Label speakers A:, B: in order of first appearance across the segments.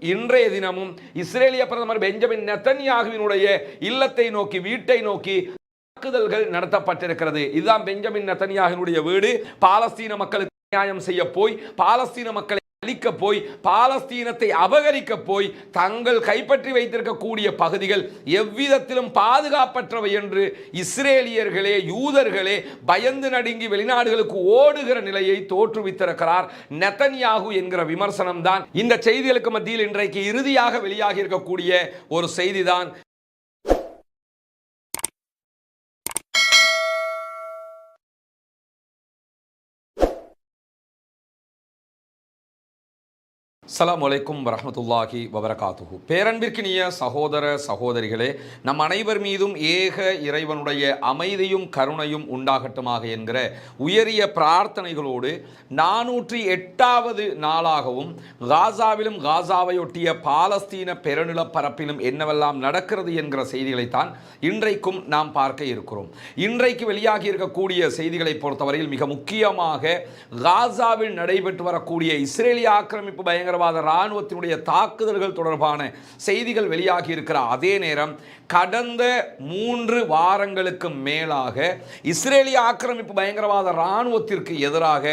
A: இன்றைய தினமும் இஸ்ரேலிய பிரதமர் பெஞ்சமின் நெத்தன்யாகுவினுடைய இல்லத்தை நோக்கி வீட்டை நோக்கி தாக்குதல்கள் நடத்தப்பட்டிருக்கிறது. இதுதான் பெஞ்சமின் நெத்தன்யாகுவினுடைய வீடு. பாலஸ்தீன மக்களுக்கு நியாயம் செய்ய போய் பாலஸ்தீன மக்களை அழிக்க போய் பாலஸ்தீனத்தை அபகரிக்க போய் தங்கள் கைப்பற்றி வைத்திருக்கக்கூடிய பகுதிகள் எவ்விதத்திலும் பாதுகாப்பற்றவை என்று இஸ்ரேலியர்களே யூதர்களே பயந்து நடுங்கி வெளிநாடுகளுக்கு ஓடுகிற நிலையை தோற்றுவித்திருக்கிறார் நெத்தன்யாகு என்கிற விமர்சனம் தான் இந்த செய்திகளுக்கு மத்தியில் இன்றைக்கு இறுதியாக வெளியாகி இருக்கக்கூடிய ஒரு செய்திதான் அஸ்லாம் வலைக்கும் வரமத்துல்லாஹி வபரகாத்துஹு பேரன்பிற்கினிய சகோதர சகோதரிகளே நம் அனைவர் மீதும் ஏக இறைவனுடைய அமைதியும் கருணையும் உண்டாகட்டுமாக என்கிற உயரிய பிரார்த்தனைகளோடு நானூற்றி எட்டாவது நாளாகவும் காசாவிலும் காசாவையொட்டிய பாலஸ்தீன பெருநிலப்பரப்பிலும் என்னவெல்லாம் நடக்கிறது என்கிற செய்திகளைத்தான் இன்றைக்கும் நாம் பார்க்க இருக்கிறோம். இன்றைக்கு வெளியாகி இருக்கக்கூடிய செய்திகளை பொறுத்தவரையில் மிக முக்கியமாக காசாவில் நடைபெற்று வரக்கூடிய இஸ்ரேலிய ஆக்கிரமிப்பு பயங்கரவாத இராணுவத்தினுடைய தாக்குதல்கள் தொடர்பான செய்திகள் வெளியாகி இருக்கிற அதே நேரம் கடந்த மூன்று வாரங்களுக்கு மேலாக இஸ்ரேலிய ஆக்கிரமிப்பு பயங்கரவாத இராணுவத்திற்கு எதிராக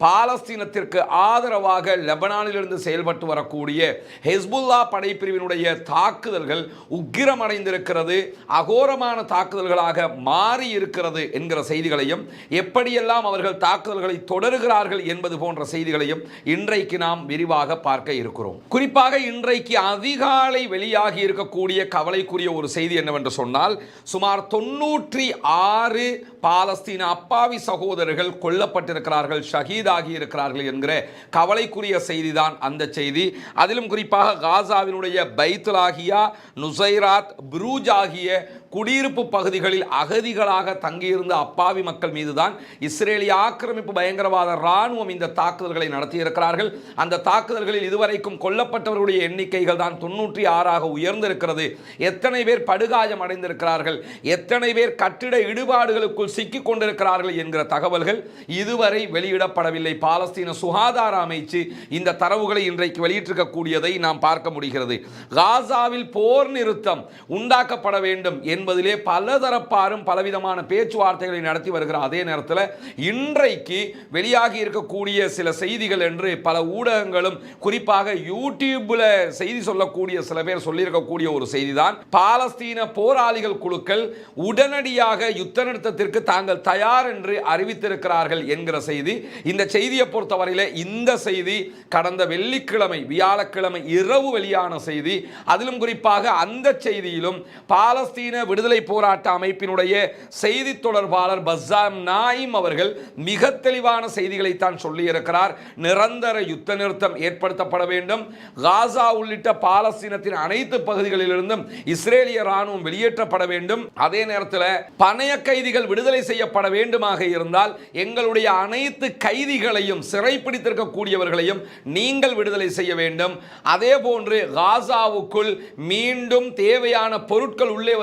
A: பாலஸ்தீனத்திற்கு ஆதரவாக லெபனானிலிருந்து செயல்பட்டு வரக்கூடிய ஹெஸ்புல்லா படைப்பிரிவினுடைய தாக்குதல்கள் உக்கிரமடைந்திருக்கிறது அகோரமான தாக்குதல்களாக மாறி இருக்கிறது என்கிற செய்திகளையும் எப்படியெல்லாம் அவர்கள் தாக்குதல்களை தொடர்கிறார்கள் என்பது போன்ற செய்திகளையும் இன்றைக்கு நாம் விரிவாக பார்க்க இருக்கிறோம். குறிப்பாக இன்றைக்கு அதிகாலை வெளியாகி இருக்கக்கூடிய கவலைக்குரிய ஒரு செய்தி செய்தி என்னவென்று சொன்னால் சுமார் தொன்னூற்றி ஆறு பாலஸ்தீன அப்பாவி சகோதரர்கள் கொல்லப்பட்டிருக்கிறார்கள் ஷஹீதாகி இருக்கிறார்கள் என்கிற கவலைக்குரிய செய்திதான் அந்த செய்தி. அதிலும் குறிப்பாக காசாவினுடைய பைத்துலாகியா நுசைராத் புரூஜ் ஆகிய குடியிருப்பு பகுதிகளில் அகதிகளாக தங்கியிருந்த அப்பாவி மக்கள் மீதுதான் இஸ்ரேலிய ஆக்கிரமிப்பு பயங்கரவாத இராணுவம் இந்த தாக்குதல்களை நடத்தியிருக்கிறார்கள். அந்த தாக்குதல்களில் இதுவரைக்கும் கொல்லப்பட்டவர்களுடைய எண்ணிக்கைகள் தான் தொன்னூற்றி ஆறாக உயர்ந்திருக்கிறது. எத்தனை பேர் படுகாயம் அடைந்திருக்கிறார்கள்? எத்தனை பேர் கட்டிட இடுபாடுகளுக்குள் சிக்கிக் கொண்டிருக்கிறார்கள் என்கிற தகவல்கள் இதுவரை வெளியிடப்படவில்லை. பாலஸ்தீன சுகாதார அமைச்சு இந்த தரவுகளை இன்றைக்கு வெளியிட்டிருக்கக்கூடியதை நாம் பார்க்க முடிகிறது. காசாவில் போர் நிறுத்தம் உண்டாக்கப்பட வேண்டும் என்பதிலே பலதரப்பாரும் பலவிதமான பேச்சுவார்த்தைகளை நடத்தி வருகிற அதே நேரத்தில் இன்றைக்கு வெளியாகி இருக்கக்கூடிய சில செய்திகள் என்று பல ஊடகங்களும் குறிப்பாக யூடியூப்பில் செய்தி சொல்லக்கூடிய சில பேர் சொல்லியிருக்கக்கூடிய ஒரு செய்திதான். பாலஸ்தீன போராளிகள் குழுக்கள் உடனடியாக யுத்த நிறுத்தத்திற்கு தாங்கள் தயார் என்று அறிவித்திருக்கிறார்கள் என்கிற செய்தி. இந்த செய்தியை பொறுத்தவரையில் இந்த செய்தி கடந்த வெள்ளிக்கிழமை வியாழக்கிழமை இரவு வெளியான செய்தி. அதிலும் குறிப்பாக அந்த செய்தியிலும் பாலஸ்தீன விடுதலை போராட்ட அமைப்பினுடைய செய்தி தொடர்பாளர் பஸ்ஸாம் நாயிம் அவர்கள் மிக தெளிவான செய்திகளை தான் சொல்லியிருக்கிறார். நிரந்தர யுத்த நிறுத்தம் ஏற்படுத்தப்பட வேண்டும். காசா உள்ளிட்ட பாலஸ்தீனத்தின் அனைத்து பகுதிகளிலிருந்தும் இஸ்ரேலிய ராணுவம் வெளியேற்றப்பட வேண்டும். அதே நேரத்தில் பணைய கைதிகள் விடுதலை செய்யப்பட வேண்டுமாக இருந்தால் எங்களுடைய அனைத்து கைதிகளையும் சிறைப்பிடித்திருக்கக்கூடியவர்களையும் நீங்கள் விடுதலை செய்ய வேண்டும். அதே போன்று காசாவுக்குள் மீண்டும் தேவையான பொருட்கள் உள்ளே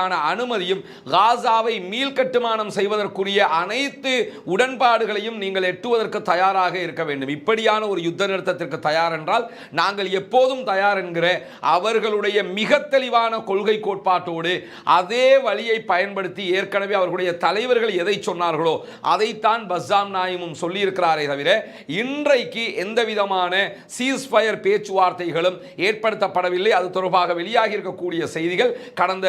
A: செய்வதற்கான அனுமதியும் காசாவை மீள்கட்டுமானம் செய்வதற்குரிய அனைத்து உடன்பாடுகளையும் நீங்கள் எட்டுவதற்கு தயாராக இருக்க வேண்டும். இப்படியான ஒரு யுத்த நிறுத்தத்திற்கு தயார் என்றால் நாங்கள் எப்போதும் தயார் என்கிற அவர்களுடைய மிக தெளிவான கொள்கை கோட்பாட்டோடு அதே வழியை பயன்படுத்தி ஏற்கனவே அவர்களுடைய தலைவர்கள் எதை சொன்னார்களோ அதைத்தான் பஸ்ஸாம் நாயமும் சொல்லியிருக்கிறாரே தவிர இன்றைக்கு எந்த விதமான சீஸ்ஃபயர் பேச்சுவார்த்தைகளும் ஏற்படுத்தப்படவில்லை. அது தொடர்பாக வெளியாகி இருக்கக்கூடிய செய்திகள் கடந்த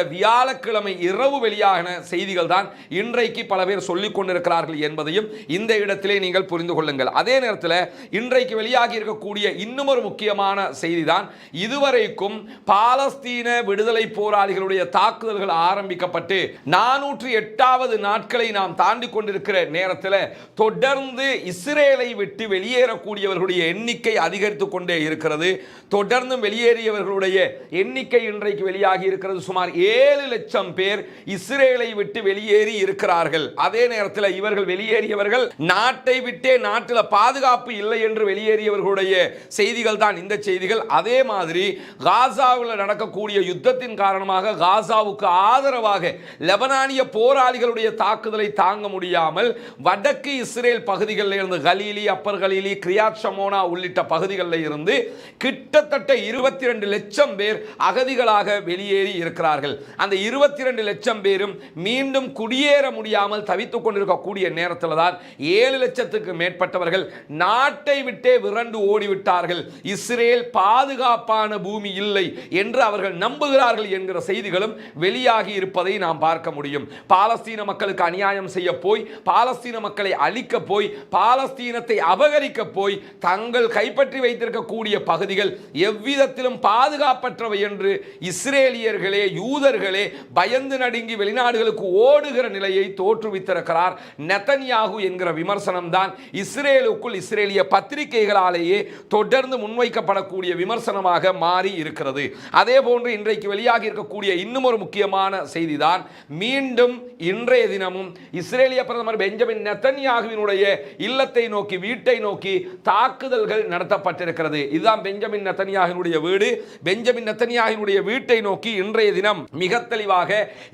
A: வியாழக்கிழமை இரவு வெளியான செய்திகள் தான் இன்றைக்கு பல பேர் சொல்லிக் கொண்டிருக்கிறார்கள் என்பதையும் இந்த இடத்திலே நீங்கள் புரிந்து கொள்ளுங்கள். அதே நேரத்தில் இன்றைக்கு வெளியாகி இருக்கக்கூடிய இன்னும் ஒரு முக்கியமான செய்தி தான் இதுவரைக்கும் பாலஸ்தீன விடுதலை போராளிகளுடைய தாக்குதல்கள் ஆரம்பிக்கப்பட்டு நானூற்றி எட்டாவது நாட்களை நாம் தாண்டி கொண்டிருக்கிற நேரத்தில் தொடர்ந்து இஸ்ரேலை விட்டு வெளியேறக்கூடியவர்களுடைய எண்ணிக்கை அதிகரித்து கொண்டே இருக்கிறது. தொடர்ந்து வெளியேறியவர்களுடைய எண்ணிக்கை இன்றைக்கு வெளியாகி இருக்கிறது. சுமார் ஏழு லட்சம் லட்சம் பேர் இஸ்ரேலை விட்டு வெளியேறி இருக்கிறார்கள். அதே நேரத்தில் இவர்கள் வெளியேறியவர்கள் நாட்டை விட்டே நாட்டில் பாதுகாப்பு இல்லை என்று வெளியேறியவர்களுடைய செய்திகள் தான் இந்த செய்திகள். அதே மாதிரி காசாவில் நடக்கக்கூடிய யுத்தத்தின் காரணமாக காசாவுக்கு ஆதரவாக லெபனானிய போராளிகளுடைய தாக்குதலை தாங்க முடியாமல் வடக்கு இஸ்ரேல் பகுதிகளில் இருந்து Galilee upper Galilee Kiryat Shmona உள்ளிட்ட பகுதிகளில் இருந்து கிட்டத்தட்ட இருபத்தி ரெண்டு லட்சம் பேர் அகதிகளாக வெளியேறி இருக்கிறார்கள். அந்த இருபத்தி ரெண்டு லட்சம் பேரும் மீண்டும் குடியேற முடியாமல் தவித்து கொண்டிருக்கக்கூடிய நேரத்தில் தான் ஏழு லட்சத்துக்கு மேற்பட்டவர்கள் நாட்டை விட்டே விரண்டு ஓடிவிட்டார்கள். இஸ்ரேல் பாதுகாப்பான பூமி இல்லை என்று அவர்கள் நம்புகிறார்கள் என்கிற செய்திகளும் வெளியாகி இருப்பதை நாம் பார்க்க முடியும். பாலஸ்தீன மக்களுக்கு அநியாயம் செய்ய போய் பாலஸ்தீன மக்களை அழிக்க போய் பாலஸ்தீனத்தை அபகரிக்க போய் தங்கள் கைப்பற்றி வைத்திருக்கக்கூடிய பகுதிகள் எவ்விதத்திலும் பாதுகாப்பற்றவை என்று இஸ்ரேலியர்களே யூதர்களே பயந்து நடுங்கி வெளிநாடுகளுக்கு ஓடுகிற நிலையை தோற்றுவித்திருக்கிறார் நெத்தன்யாகு என்கிற விமர்சனம் தான் இஸ்ரேலுக்குள் இஸ்ரேலிய பத்திரிகைகளாலேயே தொடர்ந்து முன்வைக்கப்படக்கூடிய விமர்சனமாக மாறி இருக்கிறது. அதே போன்று இன்றைக்கு வெளியாகி இருக்கக்கூடிய இன்னும் ஒரு முக்கியமான செய்திதான் மீண்டும் இன்றைய தினமும் இஸ்ரேலிய பிரதமர் பெஞ்சமின் நெத்தன்யாகுவினுடைய இல்லத்தை நோக்கி வீட்டை நோக்கி தாக்குதல்கள் நடத்தப்பட்டிருக்கிறது. இதுதான் பெஞ்சமின் நெத்தன்யாகினுடைய வீடு. பெஞ்சமின் நெத்தன்யாகினுடைய வீட்டை நோக்கி இன்றைய தினம் மிக தெளிவாக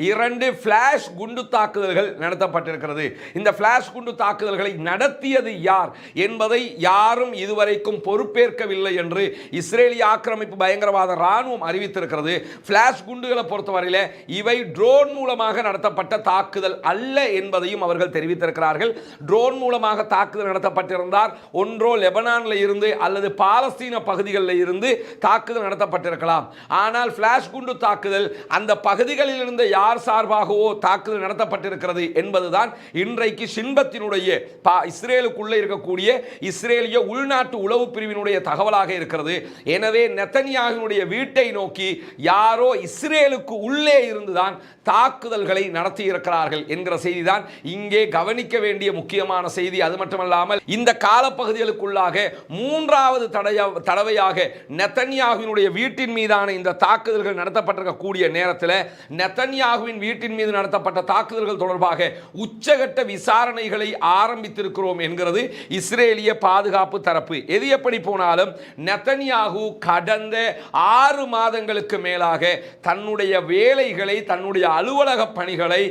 A: இரண்டு ஃப்ளாஷ் குண்டு தாக்குதல்கள் நடத்தப்பட்டிருக்கிறது. இந்த ஃப்ளாஷ் குண்டு தாக்குதல்களை நடத்தியது யார் என்பதை யாரும் இதுவரைக்கும் பொறுப்பேற்கவில்லை என்று இஸ்ரேலிய ஆக்கிரமிப்பு பயங்கரவாத ராணுவம் அறிவித்திருக்கிறது. ஃப்ளாஷ் குண்டுகளை பொறுத்தவரையில் இவை ட்ரோன் மூலமாக நடத்தப்பட்ட தாக்குதல் அல்ல என்பதையும் அவர்கள் தெரிவித்திருக்கிறார்கள். ட்ரோன் மூலமாக தாக்குதல் நடத்தப்பட்டிருந்தார். ஒன்றோ லெபனானில் இருந்து அல்லது பாலஸ்தீன பகுதிகளில் இருந்து தாக்குதல் நடத்தப்பட்டிருக்கலாம். ஆனால் பிளாஷ் குண்டு தாக்குதல் அந்த பகுதிகள் இருந்த யார் சார்பாகவோ தாக்குதல் நடத்தப்பட்டிருக்கிறது என்பதுதான் இன்றைக்கு சின்பத்தினுடைய பா- இஸ்ரேலுக்குள்ளே இருக்கக்கூடிய இஸ்ரேலிய உள்நாட்டு உளவு பிரிவினுடைய தகவலாக இருக்கிறது. எனவே நெத்தனியாகினுடைய வீட்டை நோக்கி யாரோ இஸ்ரேலுக்கு உள்ளே இருந்துதான் தாக்குதல்களை நடத்தி இருக்கிறார்கள் என்கிற செய்திதான் இங்கே கவனிக்க வேண்டிய முக்கியமான செய்தி. அது மட்டுமல்லாமல் இந்த காலப்பகுதிகளுக்குள்ளாக மூன்றாவது தடைய தடவையாக நெத்தன்யாகுவினுடைய வீட்டின் மீதான இந்த தாக்குதல்கள் நடத்தப்பட்டிருக்கக்கூடிய நேரத்தில் நெத்தன்யாகுவின் வீட்டின் மீது நடத்தப்பட்ட தாக்குதல்கள் தொடர்பாக உச்சகட்ட விசாரணைகளை ஆரம்பித்திருக்கிறோம் என்கிறது இஸ்ரேலிய பாதுகாப்பு தரப்பு. எது எப்படி போனாலும் நெத்தன்யாகு கடந்த ஆறு மாதங்களுக்கு மேலாக தன்னுடைய வேலைகளை தன்னுடைய அலுவலக பணிகளை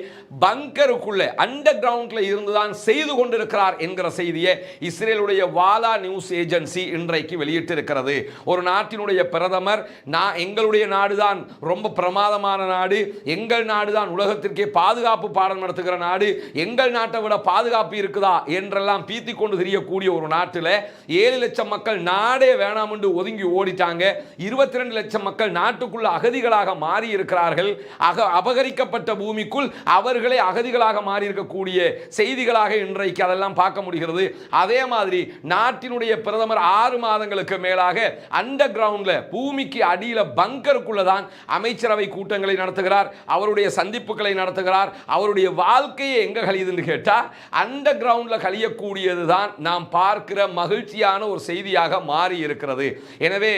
A: பங்கருக்குள்ள அண்டர் கிரவுண்ட்ல இருந்துதான் செய்து கொண்டிருக்கிறார் என்கிற செய்தியை இஸ்ரேலுடைய வாலா நியூஸ் ஏஜென்சி இன்றைக்கு வெளியிட்டிருக்கிறது. ஒரு நாட்டினுடைய பிரதமர் நான் எங்களுடைய நாடுதான் ரொம்ப பிரமாதமான நாடு எங்கள் நாடு தான் உலகத்திற்கே பாதுகாப்பு பாடம் நடத்துகிற நாடு எங்கள் நாட்டை விட பாதுகாப்பு இருக்குதா என்றெல்லாம் பீத்தி கொண்டு தெரியக்கூடிய ஒரு நாட்டில் ஏழு லட்சம் மக்கள் நாடே வேணாம் என்று ஒதுங்கி ஓடிட்டாங்க. இருபத்தி ரெண்டு லட்சம் மக்கள் நாட்டுக்குள்ள அகதிகளாக மாறி இருக்கிறார்கள் அக அபகரிக்கப்பட்ட பூமிக்குள் அவர்களே அகதிகளாக மாறி இருக்கக்கூடிய செய்திகளாக இன்றைக்கு அதெல்லாம் பார்க்க முடிகிறது. அதே மாதிரி நாட்டினுடைய பிரதமர் ஆறு மாதங்களுக்கு மேலாக அண்டர் கிரவுண்டில் பூமிக்கு அடியில் பங்கருக்குள்ள தான் அமைச்சரவை கூட்டங்களை நடத்துகிறார். நடத்துகிறார் அவருடைய சந்திப்புகளை நடத்துகிறார் அவருடைய வாழ்க்கையை எங்கே கழியுதுன்னு கேட்டால் அண்டர் கிரவுண்டில் கழியக்கூடியது தான் நாம் பார்க்கிற மகிழ்ச்சியான ஒரு செய்தியாக மாறி இருக்கிறது. எனவே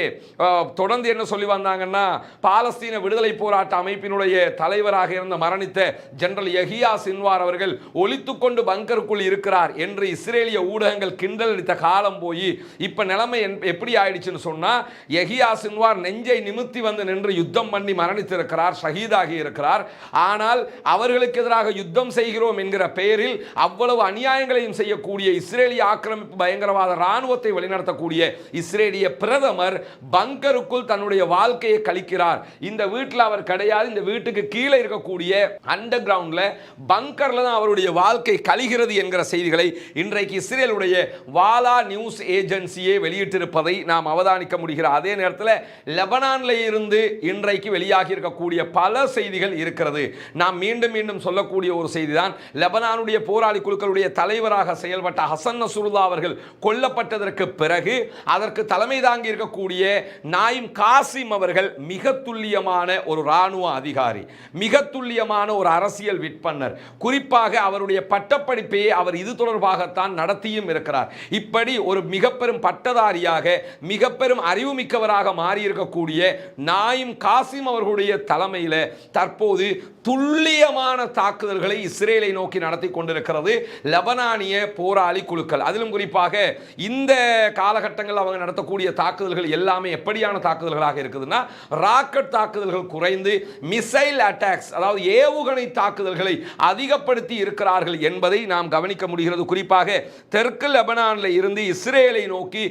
A: தொடர்ந்து என்ன சொல்லி வந்தாங்கன்னா பாலஸ்தீன விடுதலை போராட்ட அமைப்பினுடைய தலைவராக இருந்த மரணித்த ஜெனரல் யஹியா சின்வார் அவர்கள் ஒளித்துக்கொண்டு பங்கருக்குள் இருக்கிறார் என்று இஸ்ரேலிய ஊடகங்கள் கிண்டல் அடித்த காலம் போய் இப்போ நிலைமை எப்படி ஆயிடுச்சுன்னு சொன்னால் யஹியா சின்வார் நெஞ்சை நிமித்தி வந்து நின்று யுத்தம் பண்ணி மரணித்திருக்கிறார் ஷஹீதாக ஆகி இருக்கிறார். ஆனால் அவர்களுக்கு எதிராக யுத்தம் செய்கிறோம் என்கிற பெயரில் அவ்வளவு அநியாயங்களையும் செய்யக்கூடிய இஸ்ரேலிய ஆக்கிரமிப்பு பயங்கரவாத இராணுவத்தை வழிநடத்தக்கூடிய இஸ்ரேலிய பிரதமர் பங்கருக்குள் தன்னுடைய வாழ்க்கையை கழிக்கிறார். இந்த வீட்டில் அவர் கிடையாது. இந்த வீட்டுக்கு கீழே இருக்கக்கூடிய அண்டர் கிரவுண்ட்ல பங்கர்ல தான் அவருடைய வாழ்க்கை கழிகிறது என்கிற செய்திகளை இன்றைக்கு இஸ்ரேலுடைய வாலா நியூஸ் ஏஜென்சியே வெளியிட்டிருப்பதை நாம் அவதானிக்க முடிகிற அதே நேரத்தில் லெபனான்ல இருந்து இன்றைக்கு வெளியாகி இருக்கக்கூடிய பல செய்திகள் இருக்கிறது. நாம் மீண்டும் மீண்டும் சொல்லக்கூடிய ஒரு செய்தி தான் லெபனானுடைய போராளி குழுக்களுடைய தலைவராக செயல்பட்ட ஹசன் நசுருல்லா அவர்கள் கொல்லப்பட்டதற்கு பிறகு அதற்கு தலைமை தாங்கி இருக்கக்கூடிய நாயிம் காசிம் அவர்கள் மிக துல்லியமான ஒரு ராணுவ அதிகாரி மிக துல்லியமான ஒரு அரசியல் விற்பனர் குறிப்பாக அவருடைய பட்டப்படிப்பையே அவர் இது தொடர்பாகத்தான் நடத்தியும் இருக்கிறார். இப்படி ஒரு மிக பெரும் பட்டதாரியாக மிக பெரும் அறிவுமிக்கவராக மாறி இருக்கக்கூடிய நாயிம் காசிம் அவர்களுடைய தலைமையில் தற்போது துல்லியமான தாக்குதல்களை இஸ்ரேலை நோக்கி நடத்தி கொண்டிருக்கிறது. லெபனானிய போராளி குழுக்கள். அதிலும் குறிப்பாக இந்த காலகட்டங்களில் அவங்க நடத்தக்கூடிய தாக்குதல்கள் எல்லாமே எப்படியான தாக்குதல்களாக இருக்குதுன்னா ராக்கெட் தாக்குதல்கள் குறைந்து மிசைல் அட்டாக்ஸ் அதாவது ஏவுகணை தாக்குதல்களை அதிகப்படுத்தி இருக்கிறார்கள் என்பதை நாம் கவனிக்க முடிகிறது. குறிப்பாக தெற்கு லெபனானில் இருந்து இஸ்ரேலை நோக்கி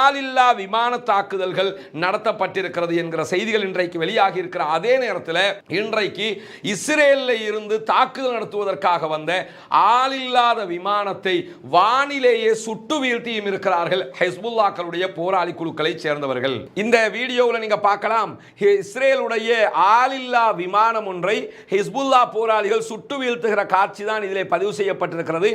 A: ஆளில்லா விமான தாக்குதல்கள் நடத்தப்பட்டிருக்கிறது என்கிற செய்திகள் இன்றைக்கு வெளியாகி இருக்கிற அதே நேரத்தில் இன்றைக்கு இஸ்ரேலில் இருந்து தாக்குதல் நடத்துவதற்காக வந்த ஆளில்லாத விமானத்தை வானிலேயே சுட்டு வீழ்த்தியும் இருக்கிறார்கள் ஹெஸ்புல்லாக்களுடைய போராளி குழுக்களை சேர்ந்தவர்கள். இந்த வீடியோவில் நீங்க பார்க்கலாம் இஸ்ரேலுடைய ஆளில்லா விமானம் ஒன்றை ஹிஸ்புல்லா போராளிகள் சுட்டு வீழ்த்துகிற காட்சி தான் இதில் பதிவு செய்யப்பட்டிருக்கிறது.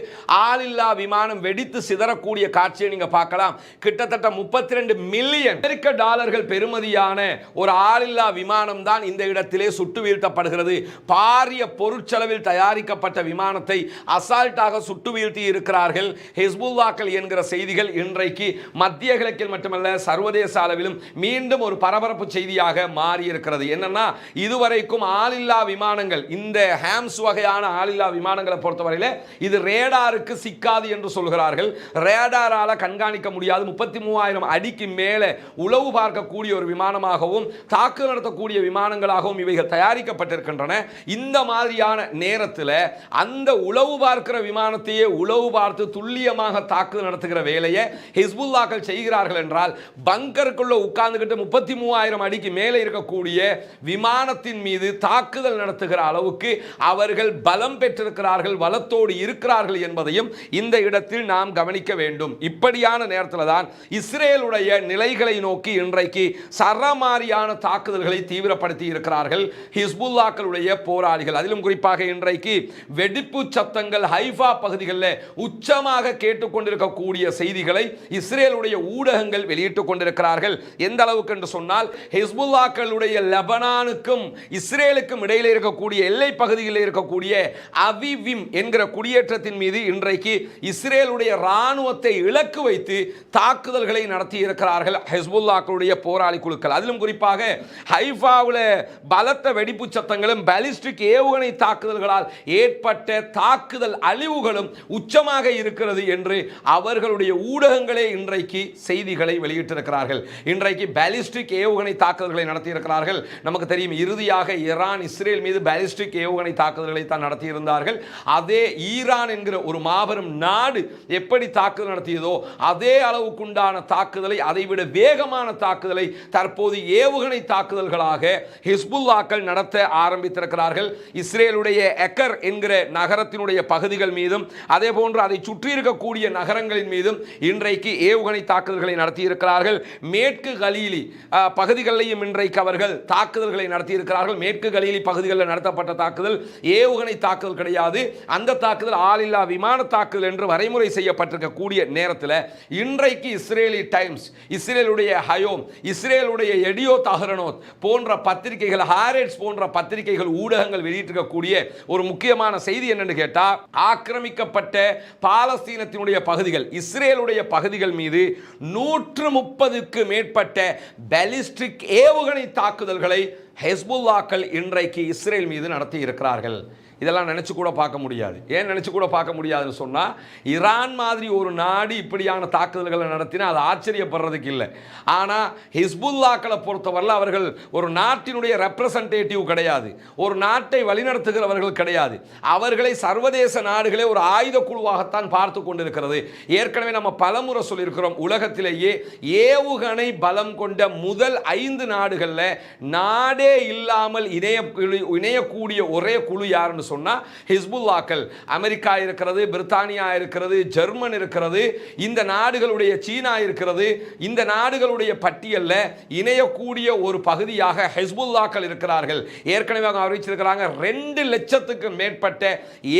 A: ஆளில்லா விமானம் வெடித்து சிதறக்கூடிய காட்சியை நீங்க பார்க்கலாம். கிட்டத்தட்ட முப்பத்தி ரெண்டு மில்லியன் அமெரிக்க டாலர்கள் பெறுமதியான ஒரு ஆளில்லா விமானம் தான் இந்த இடத்திலே சுட்டு வீழ்த்து வீழ்த்தப்படுகிறது. பாரிய பொருட்செலவில் தயாரிக்கப்பட்ட விமானத்தை அசால்ட்டாக சுட்டு வீழ்த்தி இருக்கிறார்கள். ஹிஸ்புல்லாக்கள் என்கிற செய்திகள் இன்றைக்கு மத்திய கிழக்கில் மட்டுமல்ல சர்வதேச அளவிலும் மீண்டும் ஒரு பரபரப்பு செய்தியாக மாறியிருக்கிறது. என்னன்னா இதுவரைக்கும் ஆளில்லா விமானங்கள் இந்த ஹேம்ஸ் வகையான ஆளில்லா விமானங்களை பொறுத்தவரையில் இது ரேடாருக்கு சிக்காது என்று சொல்கிறார்கள். ரேடாரால் கண்காணிக்க முடியாது. முப்பத்தி மூவாயிரம் அடிக்கு மேலே உளவு பார்க்கக்கூடிய ஒரு விமானமாகவும் தாக்கு நடத்தக்கூடிய விமானங்களாகவும் இவைகள் தயாரிக்க பாதிக்கப்பட்டிருக்கின்றன இந்த மாதிரியான நேரத்தில் அந்த உளவு பார்க்கிற விமானத்தையே உளவு பார்த்து துல்லியமாக தாக்குதல் நடத்துகிற வேலையை ஹிஸ்புல்லாக்கள் செய்கிறார்கள் என்றால் பங்கருக்குள்ளே உட்கார்ந்துக்கிட்டு முப்பத்தி மூவாயிரம் அடிக்கு மேலே இருக்கக்கூடிய விமானத்தின் மீது தாக்குதல் நடத்துகிற அளவுக்கு அவர்கள் பலம் பெற்றிருக்கிறார்கள் வளத்தோடு இருக்கிறார்கள் என்பதையும் இந்த இடத்தில் நாம் கவனிக்க வேண்டும். இப்படியான நேரத்தில் தான் இஸ்ரேலுடைய நிலைகளை நோக்கி இன்றைக்கு சரமாரியான தாக்குதல்களை தீவிரப்படுத்தி இருக்கிறார்கள் ஹிஸ் ஹிஸ்புல்லாக்களுடைய போராளிகள். அதிலும் குறிப்பாக இன்றைக்கு வெடிப்பு சத்தங்கள் ஹைஃபா பகுதிகளில் உச்சமாக கேட்டுக்கொண்டிருக்கக்கூடிய செய்திகளை இஸ்ரேலுடைய ஊடகங்கள் வெளியிட்டுக் கொண்டிருக்கிறார்கள். எந்த அளவுக்கு என்று சொன்னால் ஹிஸ்புல்லாக்களுடைய லெபனானுக்கும் இஸ்ரேலுக்கும் இடையில் இருக்கக்கூடிய எல்லை பகுதிகளில் இருக்கக்கூடிய அவிவிம் என்கிற குடியேற்றத்தின் மீது இன்றைக்கு இஸ்ரேலுடைய இராணுவத்தை இலக்கு வைத்து தாக்குதல்களை நடத்தி இருக்கிறார்கள் ஹிஸ்புல்லாக்களுடைய போராளி குழுக்கள். அதிலும் குறிப்பாக ஹைஃபாவில் பலத்த வெடிப்பு சத்தங்களும் பாலிஸ்டிக் ஏவுகணை தாக்குதல்களால் ஏற்பட்ட தாக்குதல் அழிவுகளும் உச்சமாக இருக்கிறது என்று அவர்களுடைய ஊடகங்களே இன்றைக்கு செய்திகளை வெளியிட்டிருக்கிறார்கள். இன்றைக்கு பாலிஸ்டிக் ஏவுகணை தாக்குதல்களை நடத்தியிருக்கிறார்கள். நமக்கு தெரியும் இறுதியாக ஈரான் இஸ்ரேல் மீது பாலிஸ்டிக் ஏவுகணை தாக்குதல்களை தான் நடத்தியிருந்தார்கள். அதே ஈரான் என்கிற ஒரு மாபெரும் நாடு எப்படி தாக்குதல் நடத்தியதோ அதே அளவுக்குண்டான தாக்குதலை அதைவிட வேகமான தாக்குதலை தற்போது ஏவுகணை தாக்குதல்களாக ஹிஸ்புல்லாக்கள் நடத்த ஆரம்பித்திருக்கிறார்கள். இஸ்ரேலுடைய எக்கர் என்கிற நகரத்தினுடைய பகுதிகள் மீதும் அதே போன்று அதை சுற்றி இருக்கக்கூடிய நகரங்களின் மீதும் இன்றைக்கு ஏவுகணை தாக்குதல்களை நடத்தியிருக்கிறார்கள். மேற்கு கலீலி அஹ், பகுதிகளிலையும் இன்றைக்கு அவர்கள் தாக்குதல்களை நடத்தியிருக்கிறார்கள். மேற்கு கலீலி பகுதிகளில் நடத்தப்பட்ட தாக்குதல் ஏவுகணை தாக்குதல் கிடையாது. அந்த தாக்குதல் ஆளில்லா விமான தாக்குதல் என்று வரைமுறை செய்யப்பட்டிருக்கக்கூடிய நேரத்தில் இன்றைக்கு இஸ்ரேலி டைம்ஸ் இஸ்ரேலுடைய ஹயோம் இஸ்ரேலுடைய எடியோ தஹரனோத் போன்ற பத்திரிகைகள் ஹாரேட்ஸ் போன்ற பத்திரிகைகள் ஊடகங்கள் வெளியிட்டிருக்கக்கூடிய ஒரு முக்கியமான செய்தி என்னன்னு கேட்டா ஆக்கிரமிக்கப்பட்ட பாலஸ்தீனத்தினுடைய பகுதிகள் இஸ்ரேலுடைய பகுதிகள் மீது நூற்று முப்பதுக்கு மேற்பட்ட பாலிஸ்டிக் ஏவுகணை தாக்குதல்களை ஹெஸ்புல்லாக்கள் இன்றைக்கு இஸ்ரேல் மீது நடத்தி இருக்கிறார்கள் இதெல்லாம் நினச்சி கூட பார்க்க முடியாது. ஏன் நினச்சி கூட பார்க்க முடியாதுன்னு சொன்னால் ஈரான் மாதிரி ஒரு நாடு இப்படியான தாக்குதல்களை நடத்தினா அது ஆச்சரியப்படுறதுக்கு இல்லை. ஆனால் ஹிஸ்புல்லாக்களை பொறுத்தவரையில் அவர்கள் ஒரு நாட்டினுடைய ரெப்ரசன்டேட்டிவ் கிடையாது. ஒரு நாட்டை வழிநடத்துகிறவர்கள் கிடையாது. அவர்களை சர்வதேச நாடுகளே ஒரு ஆயுத குழுவாகத்தான் பார்த்து கொண்டிருக்கிறது. ஏற்கனவே நம்ம பலமுறை சொல்லியிருக்கிறோம் உலகத்திலேயே ஏவுகணை பலம் கொண்ட முதல் ஐந்து நாடுகளில் நாடே இல்லாமல் இணைய இணையக்கூடிய ஒரே குழு யாருன்னு சொன்னால் ஹிஸ்புல்லாக்கள் அமெரிக்கா இருக்கிறது பிரித்தானியா இருக்கிறது ஜெர்மன் இருக்கிறது இந்த நாடுகளுடைய சீனா இருக்கிறது இந்த நாடுகளுடைய பட்டியலில் இணையக்கூடிய ஒரு பகுதியாக ஹெஸ்புல்லாக்கள் இருக்கிறார்கள். ஏற்கனவே அவங்க அறிவிச்சிருக்கிறாங்க ரெண்டு லட்சத்துக்கு மேற்பட்ட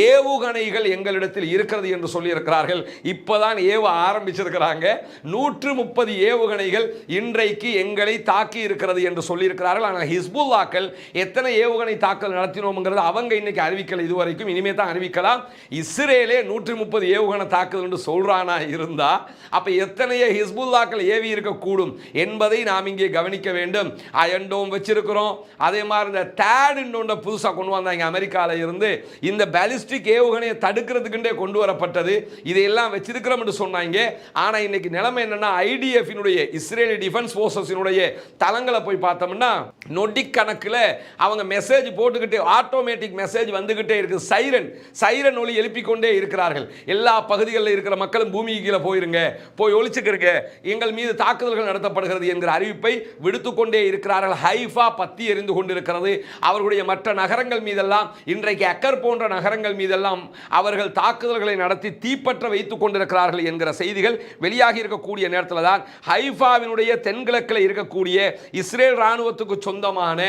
A: ஏவுகணைகள் எங்களிடத்தில் இருக்கிறது என்று சொல்லியிருக்கிறார்கள். இப்போதான் ஏவ ஆரம்பிச்சிருக்கிறாங்க. நூற்று முப்பது ஏவுகணைகள் இன்றைக்கு எங்களை தாக்கி இருக்கிறது என்று சொல்லியிருக்கிறார்கள். ஆனால் ஹிஸ்புல்லாக்கள் எத்தனை ஏவுகணை தாக்கல் நடத்தினோம்ங்கிறது அவங்க இன்னைக்கு அறிவிக்கலை இதுவரைக்கும் இனிமே தான் அறிவிக்கலாம். இஸ்ரேலே நூற்றி முப்பது ஏவுகணை தாக்குதல் என்று சொல்கிறானா இருந்தா அப்போ எத்தனைய ஹிஸ்புல்லாக்கள் ஏவி இருக்கக்கூடும் என்பதை நாம் இங்கே கவனிக்க வேண்டும். அயண்டோம் வச்சிருக்கிறோம். அதே மாதிரி இந்த டேடுன்னு ஒன்றை புதுசாக கொண்டு வந்தாங்க அமெரிக்காவில் இருந்து இந்த பேலிஸ்டிக் ஏவுகணையை தடுக்கிறதுக்குண்டே கொண்டு வரப்பட்டது. இதையெல்லாம் வச்சிருக்கிறோம் என்று சொன்னாங்க ஆனால் இன்னைக்கு நிலைமை என்னன்னா ஐடிஎஃபினுடைய இஸ்ரேலி டிஃபென்ஸ் ஃபோர்ஸஸினுடைய தளங்களை போய் பார்த்தோம்னா நொடி கணக்கில் அவங்க மெசேஜ் போட்டுக்கிட்டு ஆட்டோமேட்டிக் மெசேஜ் வந்து வந்துகிட்டே இருக்கு. சைரன் சைரன் ஒளி எழுப்பிக்கொண்டே இருக்கிறார்கள். எல்லா பகுதிகளில் இருக்கிற மக்களும் பூமிக்கு கீழே போயிருங்க. போய் ஒழிச்சுக்கிறங்க எங்கள் மீது தாக்குதல்கள் நடத்தப்படுகிறது என்கிற அறிவிப்பை விடுத்துக்கொண்டே இருக்கிறார்கள். ஹைஃபா பத்தி எரிந்து கொண்டிருக்கிறது. அவர்களுடைய மற்ற நகரங்கள் மீதெல்லாம் இன்றைக்கு அக்கர் போன்ற நகரங்கள் மீதெல்லாம் அவர்கள் தாக்குதல்களை நடத்தி தீப்பற்ற வைத்துக் கொண்டிருக்கிறார்கள் என்கிற செய்திகள் வெளியாகி இருக்கக்கூடிய நேரத்தில் தான் ஹைஃபாவினுடைய தென்கிழக்கில் இருக்கக்கூடிய இஸ்ரேல் இராணுவத்துக்கு சொந்தமான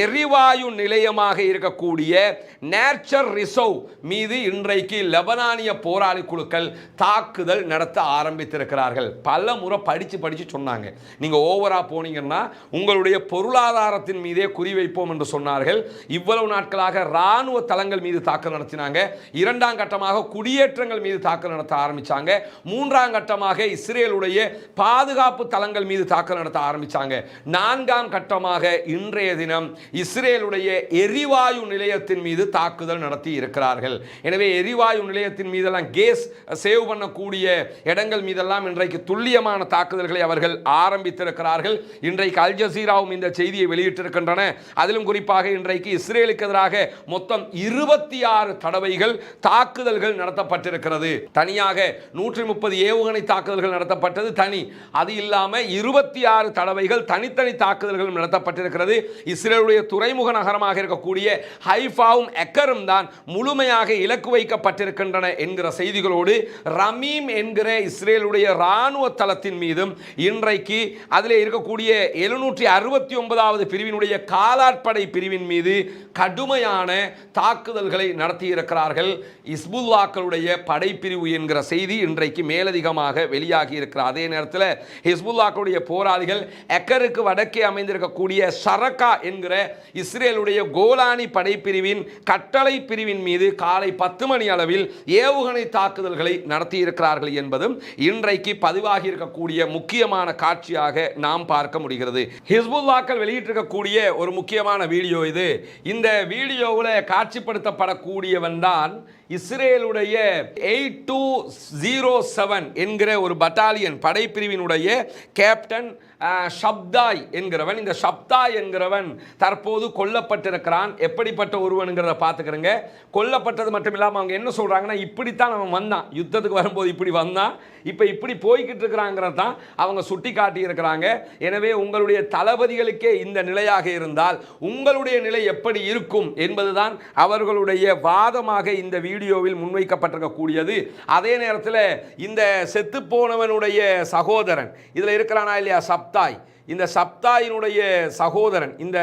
A: எரிவாயு நிலையமாக இருக்கக்கூடிய நேச்சர் ரிசர்வ் மீது இன்றைக்கு லெபனானிய போராளி குழுக்கள் தாக்குதல் நடத்த ஆரம்பித்திருக்கிறார்கள். பல முறை படித்து படித்து சொன்னாங்க. நீங்கள் ஓவராக போனீங்கன்னா உங்களுடைய பொருளாதாரத்தின் மீதே குறிவைப்போம் என்று சொன்னார்கள். இவ்வளவு நாட்களாக இராணுவ தளங்கள் மீது தாக்குதல் நடத்தினாங்க. இரண்டாம் கட்டமாக குடியேற்றங்கள் மீது தாக்குதல் நடத்த ஆரம்பிச்சாங்க. மூன்றாம் கட்டமாக இஸ்ரேலுடைய பாதுகாப்பு தளங்கள் மீது தாக்குதல் நடத்த ஆரம்பிச்சாங்க. நான்காம் கட்டமாக இன்றைய தினம் இஸ்ரேலுடைய எரிவாயு நிலையத்தின் மீது தாக்குதல் நடத்தி இருக்கிறார்கள். எனவே எரிவாயு நிலையத்தின் மீதெல்லாம் கேஸ் சேவ் பண்ணக்கூடிய இடங்கள் மீதெல்லாம் இன்றைக்கு துல்லியமான தாக்குதல்களை அவர்கள் ஆரம்பித்திருக்கிறார்கள். இன்றைக்கு அல் ஜசீராவும் இந்த செய்தியை வெளியிட்டிருக்கின்றன. அதிலும் குறிப்பாக இன்றைக்கு இஸ்ரேலுக்கு எதிராக மொத்தம் இருபத்தி ஆறு தடவைகள் தாக்குதல்கள் நடத்தப்பட்டிருக்கிறது. தனியாக நூற்றி முப்பது ஏவுகணை தாக்குதல்கள் நடத்தப்பட்டது. தனி அது இல்லாமல் இருபத்தி ஆறு தடவைகள் தனித்தனி தாக்குதல்களும் நடத்தப்பட்டிருக்கிறது. இஸ்ரேலுடைய துறைமுக நகரமாக இருக்கக்கூடிய ஹைஃபாவும் எக்க எக்கரும் தான் முழுமையாக இலக்கு வைக்கப்பட்டிருக்கின்றன என்கிற செய்திகளோடு ரமீம் என்கிற இஸ்ரேலுடைய இராணுவ தளத்தின் மீதும் இன்றைக்கு அதில் இருக்கக்கூடிய எழுநூற்றி அறுபத்தி ஒன்பதாவது பிரிவினுடைய காலாட்படை பிரிவின் மீது கடுமையான தாக்குதல்களை நடத்தியிருக்கிறார்கள். இஸ்புல்லாக்களுடைய படைப்பிரிவு என்கிற செய்தி இன்றைக்கு மேலதிகமாக வெளியாகி இருக்கிறார் அதே நேரத்தில் ஹிஸ்புல்லாக்களுடைய போராளிகள் எக்கருக்கு வடக்கே அமைந்திருக்கக்கூடிய சரக்கா என்கிற இஸ்ரேலுடைய கோலானி படைப்பிரிவின் கட் கட்டளை பிரிவின் மீது காலை பத்து மணி அளவில் ஏவுகணை தாக்குதல்களை நடத்தியிருக்கிறார்கள் என்பதும் இன்றைக்கு பதிவாகி இருக்கக்கூடிய முக்கியமான காட்சியாக நாம் பார்க்க முடிகிறது. ஹிஸ்புல்லாக்கள் வெளியிட்டிருக்கக்கூடிய ஒரு முக்கியமான வீடியோ இது. இந்த வீடியோவில் காட்சிப்படுத்தப்படக்கூடியவன் தான் இஸ்ரேலுடைய எயிட் டூ ஜீரோ செவன் என்கிற ஒரு பட்டாலியன் படைப்பிரிவினுடைய கேப்டன் ஷப்தாய் என்கிறவன். இந்த ஷப்தாய் என்கிறவன் தற்போது கொல்லப்பட்டிருக்கிறான். எப்படிப்பட்ட ஒருவனுங்கிறத பார்த்துக்கிறங்க. கொல்லப்பட்டது மட்டும் இல்லாமல் அவங்க என்ன சொல்கிறாங்கன்னா இப்படித்தான் அவன் வந்தான். யுத்தத்துக்கு வரும்போது இப்படி வந்தான். இப்போ இப்படி போய்கிட்டு இருக்கிறாங்கிறது தான் அவங்க சுட்டி காட்டியிருக்கிறாங்க எனவே உங்களுடைய தளபதிகளுக்கே இந்த நிலையாக இருந்தால் உங்களுடைய நிலை எப்படி இருக்கும் என்பதுதான் அவர்களுடைய வாதமாக இந்த வீடியோவில் முன்வைக்கப்பட்டிருக்கக்கூடியது. அதே நேரத்தில் இந்த செத்துப்போனவனுடைய சகோதரன் இதில் இருக்கிறானா இல்லையா? சப்தாய். இந்த சப்தாயினுடைய சகோதரன் இந்த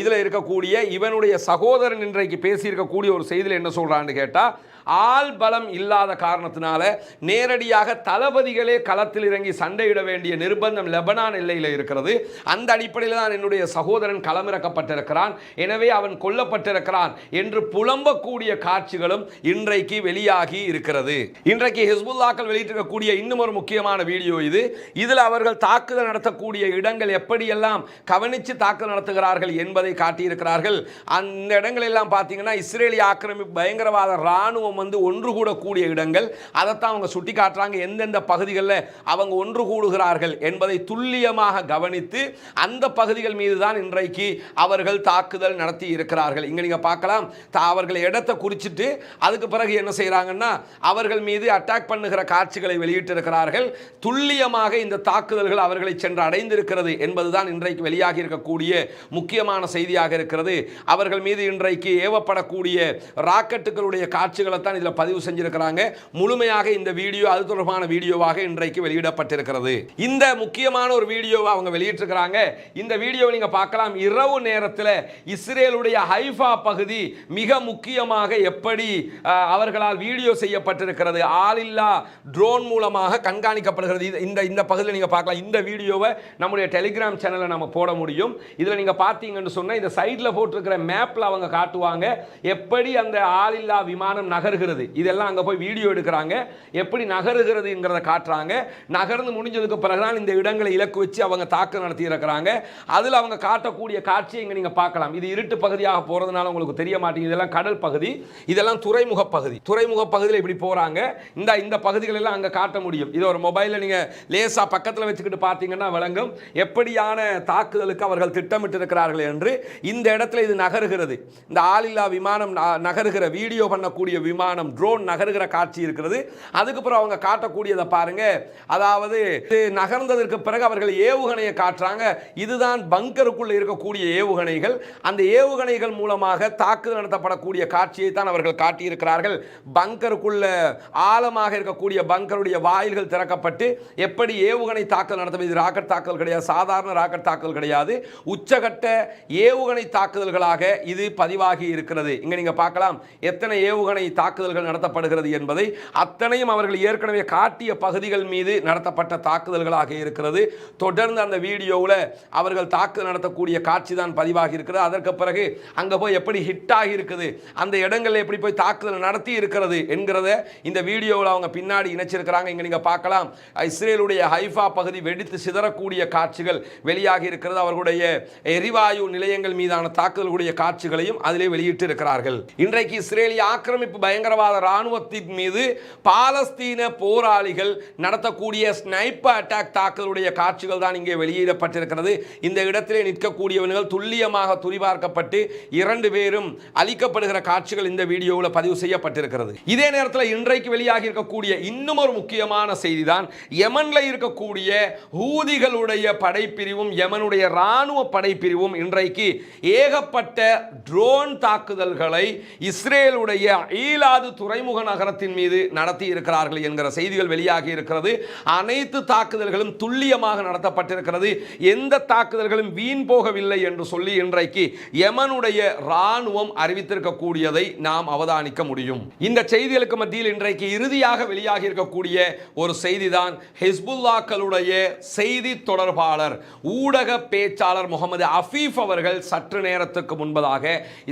A: இதில் இருக்கக்கூடிய இவனுடைய சகோதரன் இன்றைக்கு பேசியிருக்கக்கூடிய ஒரு செய்தியில் என்ன சொல்கிறான்னு கேட்டால் ஆள் பலம் இல்லாத காரணத்தினால நேரடியாக தளபதிகளே களத்தில் இறங்கி சண்டையிட வேண்டிய நிர்பந்தம் லெபனான் எல்லையில் இருக்கிறது. அந்த அடிப்படையில் தான் என்னுடைய சகோதரன் களமிறக்கப்பட்டிருக்கிறான். எனவே அவன் கொல்லப்பட்டிருக்கிறான் என்று புலம்பக்கூடிய காட்சிகளும் இன்றைக்கு வெளியாகி இருக்கிறது. இன்றைக்கு ஹிஸ்புல்லாக்கள் வெளியிட்டிருக்கக்கூடிய இன்னும் ஒரு முக்கியமான வீடியோ இது. இதில் அவர்கள் தாக்குதல் நடத்தக்கூடிய இடங்கள் எப்படியெல்லாம் கவனித்து தாக்குதல் நடத்துகிறார்கள் என்பதை காட்டியிருக்கிறார்கள். அந்த இடங்களெல்லாம் பார்த்தீங்கன்னா இஸ்ரேலிய ஆக்கிரமிப்பு பயங்கரவாத இராணுவம் வந்து ஒன்று கூடக்கூடிய இடங்கள் அதைத்தான் அவங்க சுட்டி காட்டுறாங்க எந்தெந்த பகுதிகளில் அவங்க ஒன்று கூடுகிறார்கள் என்பதை துல்லியமாக கவனித்து அந்த பகுதிகள் மீது தான் இன்றைக்கு அவர்கள் தாக்குதல் நடத்தி இருக்கிறார்கள். இங்கே நீங்கள் பார்க்கலாம். அவர்கள் இடத்தை குறிச்சிட்டு அதுக்கு பிறகு என்ன செய்கிறாங்கன்னா அவர்கள் மீது அட்டாக் பண்ணுகிற காட்சிகளை வெளியிட்டிருக்கிறார்கள். துல்லியமாக இந்த தாக்குதல்கள் அவர்களை சென்று அடைந்திருக்கிறது என்பதுதான் இன்றைக்கு வெளியாகி இருக்கக்கூடிய முக்கியமான செய்தியாக இருக்கிறது. அவர்கள் மீது இன்றைக்கு ஏவப்படக்கூடிய ராக்கெட்டுகளுடைய காட்சிகளை தான் இதில் பதிவு செஞ்சிருக்கிறாங்க. முழுமையாக இந்த வீடியோ அது தொடர்பான வீடியோவாக இன்றைக்கு வெளியிடப்பட்டிருக்கிறது. இந்த முக்கியமான ஒரு வீடியோவை அவங்க வெளியிட்டிருக்கிறாங்க. இந்த வீடியோவை நீங்க பார்க்கலாம். இரவு நேரத்தில் இஸ்ரேலுடைய ஹைஃபா பகுதி மிக முக்கியமாக எப்படி அவர்களால் வீடியோ செய்யப்பட்டிருக்கிறது. ஆளில்லா ட்ரோன் மூலமாக கண்காணிக்கப்படுகிறது. இந்த இந்த பகுதியில் நீங்க பார்க்கலாம். இந்த வீடியோவை நம்முடைய டெலிகிராம் சேனலில் நம்ம போட முடியும். இதில் நீங்க பார்த்தீங்கன்னு சொன்னா இந்த சைடில் போட்டிருக்கிற மேப்பில் அவங்க காட்டுவாங்க. எப்படி அந்த ஆளில்லா விமானம் நகர் நகர்கிறது. இதெல்லாம் அங்கே போய் வீடியோ எடுக்கிறாங்க. எப்படி நகருகிறதுங்கிறத காட்டுறாங்க. நகர்ந்து முடிஞ்சதுக்கு பிறகுதான் இந்த இடங்களை இலக்கு வச்சு அவங்க தாக்கம் நடத்தியிருக்கிறாங்க அதில் அவங்க காட்டக்கூடிய காட்சியை இங்கே நீங்கள் பார்க்கலாம். இது இருட்டு பகுதியாக போகிறதுனால உங்களுக்கு தெரிய மாட்டேங்குது. இதெல்லாம் கடல் பகுதி. இதெல்லாம் துறைமுக பகுதி. துறைமுக பகுதியில் இப்படி போகிறாங்க இந்த இந்த பகுதிகளெல்லாம் அங்கே காட்ட முடியும். இதை ஒரு மொபைலில் நீங்கள் லேசாக பக்கத்தில் வச்சுக்கிட்டு பார்த்தீங்கன்னா விளங்கும். எப்படியான தாக்குதலுக்கு அவர்கள் திட்டமிட்டு இருக்கிறார்கள் என்று இந்த இடத்துல இது நகருகிறது. இந்த ஆளில்லா விமானம் ந- நகருகிற வீடியோ பண்ணக்கூடிய விமானம் விமானம் ட்ரோன் நகருகிற காட்சி இருக்கிறது. அதுக்கப்புறம் அவங்க காட்டக்கூடியதை பாருங்க. அதாவது நகர்ந்ததற்கு பிறகு அவர்கள் ஏவுகணையை காட்டுறாங்க. இதுதான் பங்கருக்குள்ள இருக்கக்கூடிய ஏவுகணைகள். அந்த ஏவுகணைகள் மூலமாக தாக்குதல் நடத்தப்படக்கூடிய காட்சியை தான் அவர்கள் காட்டியிருக்கிறார்கள். பங்கருக்குள்ள ஆழமாக இருக்கக்கூடிய பங்கருடைய வாயில்கள் திறக்கப்பட்டு எப்படி ஏவுகணை தாக்குதல் நடத்தும் இது ராக்கெட் தாக்குதல் கிடையாது. சாதாரண ராக்கெட் தாக்குதல் கிடையாது. உச்சகட்ட ஏவுகணை தாக்குதல்களாக இது பதிவாகி இருக்கிறது. இங்கே நீங்கள் பார்க்கலாம். எத்தனை ஏவுகணை தாக்கு தாக்குதல்கள் நடத்தப்படுகிறது என்பதை அத்தனையும் அவர்கள் ஏற்கனவே காட்டிய பகுதிகள் மீது நடத்தப்பட்ட தாக்குதல்களாக இருக்கிறது. தொடர்ந்து அந்த வீடியோவில் அவர்கள் தாக்குதல் நடத்தக்கூடிய காட்சி தான் பதிவாகி இருக்கிறது. அதற்கு பிறகு அங்கே போய் எப்படி ஹிட் ஆகி இருக்குது அந்த இடங்களில் எப்படி போய் தாக்குதல் நடத்தி இருக்கிறது என்கிறத இந்த வீடியோவில் அவங்க பின்னாடி இணைச்சிருக்கிறாங்க. இங்கே நீங்கள் பார்க்கலாம். இஸ்ரேலுடைய ஹைஃபா பகுதி வெடித்து சிதறக்கூடிய காட்சிகள் வெளியாகி இருக்கிறது. அவர்களுடைய எரிவாயு நிலையங்கள் மீதான தாக்குதல்களுடைய காட்சிகளையும் அதிலே வெளியிட்டு இருக்கிறார்கள் இன்றைக்கு இஸ்ரேலிய ஆக்கிரமிப்பு பய பயங்கரவாத இராணுவத்தின் மீது பாலஸ்தீன போராளிகள் நடத்தக்கூடிய ஸ்னைப்பர் அட்டாக் தாக்குதலுடைய காட்சிகள் தான் இங்கே வெளியிடப்பட்டிருக்கிறது. இந்த இடத்திலே நிற்கக்கூடியவர்கள் துல்லியமாக துரிபார்க்கப்பட்டு இரண்டு பேரும் அளிக்கப்படுகிற காட்சிகள் இந்த வீடியோவில் பதிவு செய்யப்பட்டிருக்கிறது. இதே நேரத்தில் இன்றைக்கு வெளியாகி இருக்கக்கூடிய இன்னும் ஒரு முக்கியமான செய்தி தான் யமன்ல இருக்கக்கூடிய ஹூதிகளுடைய படைப்பிரிவும் யமனுடைய இராணுவ படைப்பிரிவும் இன்றைக்கு ஏகப்பட்ட ட்ரோன் தாக்குதல்களை இஸ்ரேலுடைய ஈராது துறைமுக நகரத்தின் மீது நடத்தி இருக்கிறார்கள் என்கிற செய்திகள் வெளியாகி இருக்கிறது. அனைத்து தாக்குதல்களும் துல்லியமாக நடத்தப்பட்டிருக்கிறது. எந்த தாக்குதல்களும் வீண் போகவில்லை என்று சொல்லி இன்றைக்கு யமனுடைய ராணுவம் அறிவித்திருக்கக்கூடியதை நாம் அவதானிக்க முடியும். இந்த செய்திகளுக்கு மத்தியில் இன்றைக்கு இறுதியாக வெளியாகி இருக்கக்கூடிய ஒரு செய்திதான் ஹிஸ்புல்லாக்களுடைய செய்தி தொடர்பாளர் ஊடக பேச்சாளர் முகமது அஃபீஃப் அவர்கள் சற்று நேரத்துக்கு முன்பதாக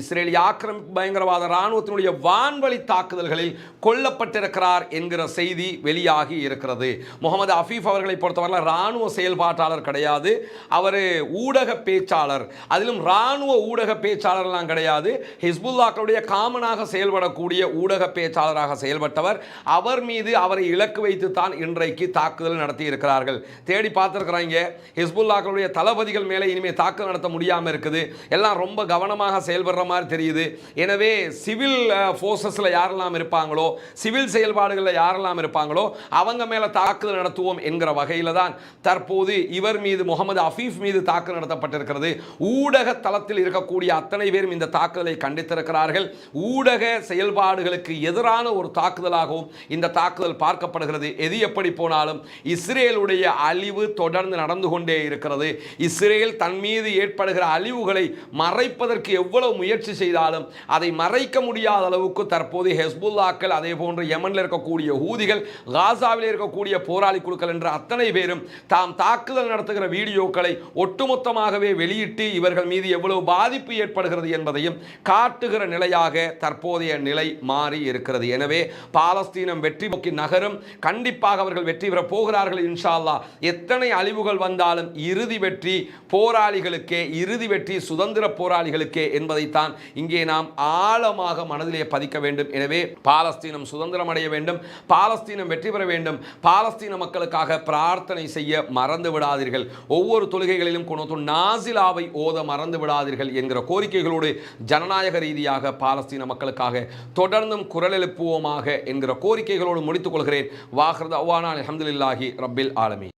A: இஸ்ரேலிய ஆக்கிரமிப்பு பயங்கரவாத ராணுவத்தினுடைய வான்வழி தாக்குதல்களில் கொல்லப்பட்டிருக்கிறார் என்கிற செய்தி வெளியாகி இருக்கிறது. முகமது அஃபீஃப் அவர்களை பொறுத்தவரையில் ராணுவ செயல்பாட்டாளர் கிடையாது. அவர் ஊடக பேச்சாளர். அதிலும் ராணுவ ஊடக பேச்சாளர்லாம் கிடையாது. ஹிஸ்புல்லாக்களுடைய காமனாக செயல்படக்கூடிய ஊடக பேச்சாளராக செயல்பட்டவர். அவர் மீது அவரை இலக்கு வைத்து தான் இன்றைக்கு தாக்குதல் நடத்தி இருக்கிறார்கள் தேடி பார்த்துருக்குறாங்க ஹிஸ்புல்லாக்களுடைய தளபதிகள் மேலே இனிமேல் தாக்குதல் நடத்த முடியாமல் இருக்குது. எல்லாம் ரொம்ப கவனமாக செயல்படுற மாதிரி தெரியுது. எனவே சிவில் ஃபோர்ஸஸில் யாரெல்லாம் இருப்பாங்களோ சிவில் செயல்பாடுகளில் யாரெல்லாம் இருப்பாங்களோ அவங்க மேலே தாக்குதல் நடத்துவோம் என்கிற வகையில் தான் தற்போது இவர் மீது முகமது அஃபீஃப் மீது தாக்குதல் நடத்தப்பட்டிருக்கிறது. ஊடக தளத்தில் இருக்கக்கூடிய அத்தனை பேரும் இந்த தாக்குதலை கண்டித்திருக்கிறார்கள். ஊடக செயல்பாடுகளுக்கு எதிரான ஒரு தாக்குதலாகவும் இந்த தாக்குதல் பார்க்கப்படுகிறது. எது எப்படி போனாலும் இஸ்ரேலுடைய அழிவு தொடர்ந்து நடந்து கொண்டே இருக்கிறது. இஸ்ரேல் தன் மீது ஏற்படுகிற அழிவுகளை மறைப்பதற்கு எவ்வளவு முயற்சி செய்தாலும் அதை மறைக்க முடியாத அளவுக்கு தற்போது ஹெஸ்புல்லாக்கள் அதே போன்று யமனில் இருக்கக்கூடிய ஊதிகள் காசாவில் இருக்கக்கூடிய போராளி குழுக்கள் என்ற அத்தனை பேரும் தாம் தாக்குதல் நடத்துகிற வீடியோக்களை ஒட்டுமொத்தமாகவே வெளியிட்டு இவர்கள் மீது எவ்வளவு பாதிப்பு ஏற்படுகிறது என்பதையும் காட்டுகிற நிலையாக தற்போதைய நிலை மாறி இருக்கிறது. எனவே பாலஸ்தீனம் வெற்றி நோக்கி நகரும். கண்டிப்பாக அவர்கள் வெற்றி பெற போகிறார்கள் இன்ஷா அல்லாஹ் எத்தனை அழிவுகள் வந்தாலும் இறுதி வெற்றி போராளிகளுக்கே இறுதி வெற்றி சுதந்திர போராளிகளுக்கே என்பதைத்தான் இங்கே நாம் ஆழமாக மனதிலே பதிக்க வேண்டும் எனவே பாலஸ்தீனம் சுதந்திரம் அடைய வேண்டும் பாலஸ்தீனம் வெற்றி பெற வேண்டும் பாலஸ்தீன மக்களுக்காக பிரார்த்தனை செய்ய மறந்து விடாதீர்கள். ஒவ்வொரு தொழுகைகளிலும் குணத்து நாசிலாவை ஓத மறந்து விடாதீர்கள் என்கிற கோரிக்கைகளோடு ஜனநாயக ரீதியாக பாலஸ்தீன மக்களுக்காக தொடர்ந்தும் குரல் எழுப்புவோமாக என்கிற கோரிக்கைகளோடு முடித்துக் கொள்கிறேன். வாஹ்ரத் அவ்வானா அலமதுல்லாஹி ரப்பில் ஆலமி